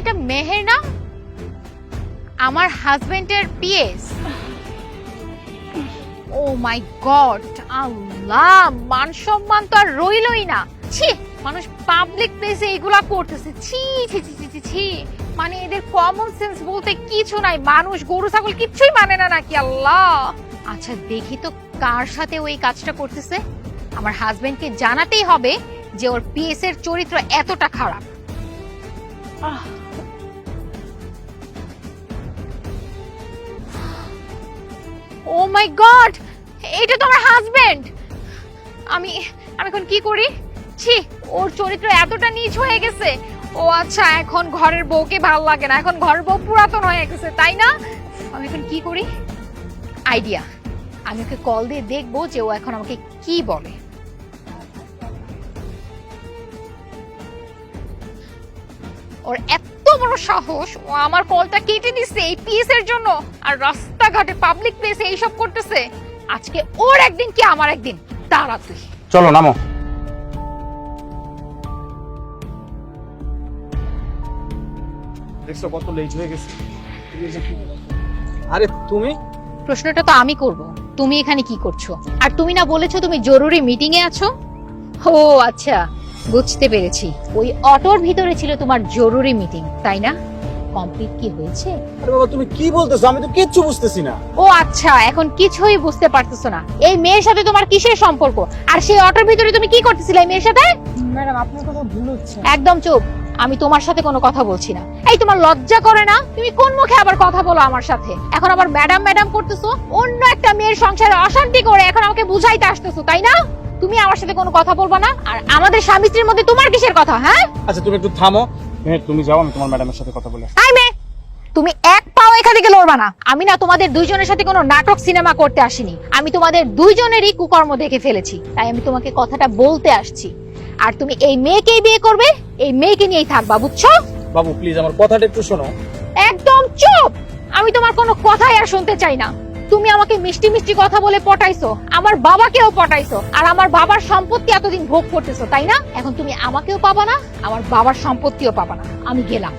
এটা মেহের না? আমার হাজবেন্ডের পিএস। ও মাই গড, আল্লাহ মান সম্মান তো আর রইলই না। ছি, মানুষ পাবলিক প্লেসে এগুলা করতেছে। ছি ছি ছি ছি ছি মানে এদের কমন সেন্স বলতে কিছু নাই। মানুষ, গরু, ছাগল কিচ্ছুই মানে না নাকি, আল্লাহ। আচ্ছা দেখি তো কার সাথে ওই কাজটা করতেছে। আমার হাজবেন্ডকে জানাতেই হবে যে ওর পিএস এর চরিত্র এতটা খারাপ। ও মাই গড এটা তো আমার হাজবেন্ড আমি আমি এখন কি করি? ছি, ওর চরিত্র এতটা নিচ হয়ে গেছে। ও আচ্ছা এখন ঘরের বউকে ভালো লাগে না। এখন ঘরের বউ পুরাতন হয়ে গেছে, তাই না? আমি এখন কি করি? আইডিয়া আমি ওকে কল দিয়ে দেখব যে ও এখন আমাকে কি বলে। ওর এত বড় সাহস ও আমার কলটা কেটে দিচ্ছে এই পিএস এর জন্য। আর রাস্তাঘাটে পাবলিক প্লেসে এইসব করতেছে। আজকে ওর একদিন কি আমার একদিন? দাঁড়া তুই। চলো নামো। দেখছ কত লেট হয়ে গেছে। আরে তুমি? প্রশ্নটা তো আমি করব। তুমি এখানে কি করছ? আর তুমি না বলেছ তুমি জরুরি মিটিং এ আছো? ও আচ্ছা। বুঝতে পেরেছি। ওই অটোর ভিতরে ছিল তোমার জরুরি মিটিং তাই না? কমপ্লিট কি হয়েছে? আরে বাবা তুমি কি বলতেছো? আমি তো কিচ্ছু বুঝতেছি না। ও আচ্ছা এখন কিছুই বুঝতে পারতেছো না। এই মেয়ের সাথে তোমার কিসের সম্পর্ক? আর সেই অটোর ভিতরে তুমি কি করতেছিলে এই মেয়ের সাথে? ম্যাডাম আপনার কথা ভুল হচ্ছে। একদম চুপ। আমি তোমার সাথে কোনো কথা বলছি না। এই তোমার লজ্জা করে না? তুমি কোন মুখে আবার কথা বলো আমার সাথে? এখন আবার ম্যাডাম ম্যাডাম করতেছো? অন্য একটা মেয়ের সংসারে অশান্তি করে এখন আমাকে বুঝাইতে আসতেছো তাই না? তুমি আমার সাথে কোনো কথা বলবা না? আর আমাদের স্বামী স্ত্রীর মধ্যে তোমার কিসের কথা হ্যাঁ? আচ্ছা তুমি একটু থামো। হ্যাঁ তুমি যাও আমি তোমার ম্যাডামের সাথে কথা বলে মেয়ে তুমি এক পাও এখান থেকে লড়বা না। আমি না তোমাদের দুইজনের সাথে কোনো নাটক সিনেমা করতে আসিনি। আমি তোমাদের দুইজনেরই কুকর্ম দেখে ফেলেছি। তাই আমি তোমাকে কথাটা বলতে আসছি। আর তুমি এই মেয়েকেই বিয়ে করবে এই মেয়েকে নিয়েই থাকবা বুঝছ? বাবু প্লিজ আমার কথাটা একটু শোনো। একদম চুপ! আমি তোমার কোনো কথাই আর শুনতে চাই না। তুমি আমাকে মিষ্টি মিষ্টি কথা বলে পটাইছো আমার বাবাকেও পটাইছো আর আমার বাবার সম্পত্তি এতদিন ভোগ করতেছো তাই না? এখন তুমি আমাকেও পাবা না আমার বাবার সম্পত্তিও পাবা না। আমি গেলাম।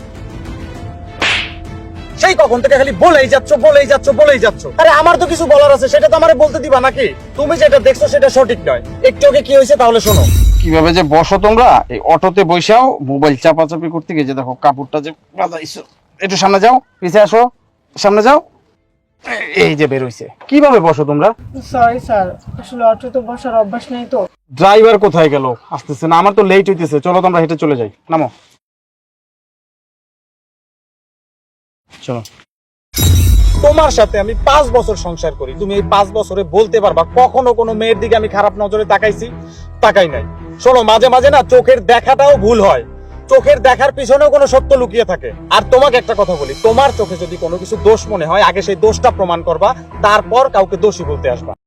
সেই কখন থেকে খালি বলেই যাচ্ছ বলেই যাচ্ছ বলেই যাচ্ছ। আরে আমার তো কিছু বলার আছে সেটা তো আমারে বলতে দিবা নাকি? তুমি যেটা দেখছ সেটা সঠিক নয়। একটু আগে কি হয়েছে তাহলে শোনো। কীভাবে যে বসো তোমরা এই অটোতে বসেও মোবাইল চাপাচাপি করতে গিয়ে যে দেখো কাপড়টা যে বাজাইছো একটু সামনে যাও পিছে আসো সামনে যাও। এই যে বের হইছে। কীভাবে বসো তোমরা? সরি স্যার আসলে অটোতে বসার অভ্যাস নেই তো। ড্রাইভার কোথায় গেল? আসতেছে না আমার তো লেট হইতেছে। চলো তোমরা হেঁটে চলে যাই। নামো। চলো। তোমার সাথে আমি পাঁচ বছর সংসার করি। তুমি এই পাঁচ বছরে বলতে পারবা কখনো কোনো মেয়ের দিকে আমি খারাপ নজরে তাকাইছি তাকাই নাই। শোনো মাঝে মাঝে না চোখের দেখাটাও ভুল হয়। চোখের দেখার পিছনেও কোনো সত্য লুকিয়ে থাকে। আর তোমাকে একটা কথা বলি, তোমার চোখে যদি কোনো কিছু দোষ মনে হয়, আগে সেই দোষটা প্রমাণ করবা, তারপর কাউকে দোষী বলতে আসবা।